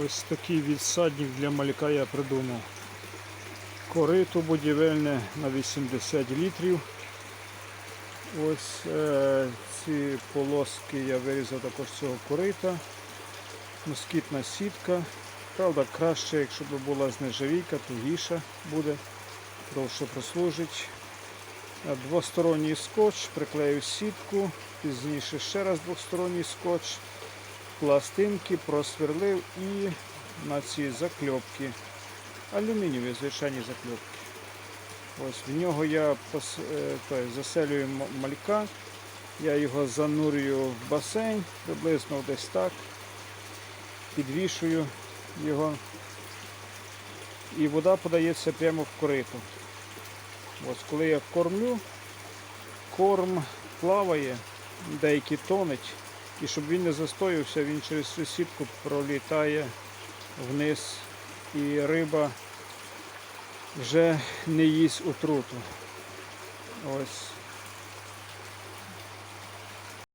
Ось такий відсадник для малька я придумав. Корито будівельне на 80 літрів. Ось е, ці полоски я вирізав також з цього корита. Москітна сітка. Правда, краще, якщо б була з нержавійка, тугіша буде, довше прослужить. Е, Двосторонній скотч, приклею сітку, пізніше ще раз двосторонній скотч, пластинки просверлив і на ці закльопки. Алюмінієві звичайні закльопки. Ось в нього я пос, е, той, заселюю малька, я його занурюю в басейн, приблизно десь так, підвішую його, і вода подається прямо в корито. Ось коли я кормлю, корм плаває, деякий тонуть, і щоб він не застоївся, він через цю сітку пролітає вниз, і риба вже не їсть отруту. Ось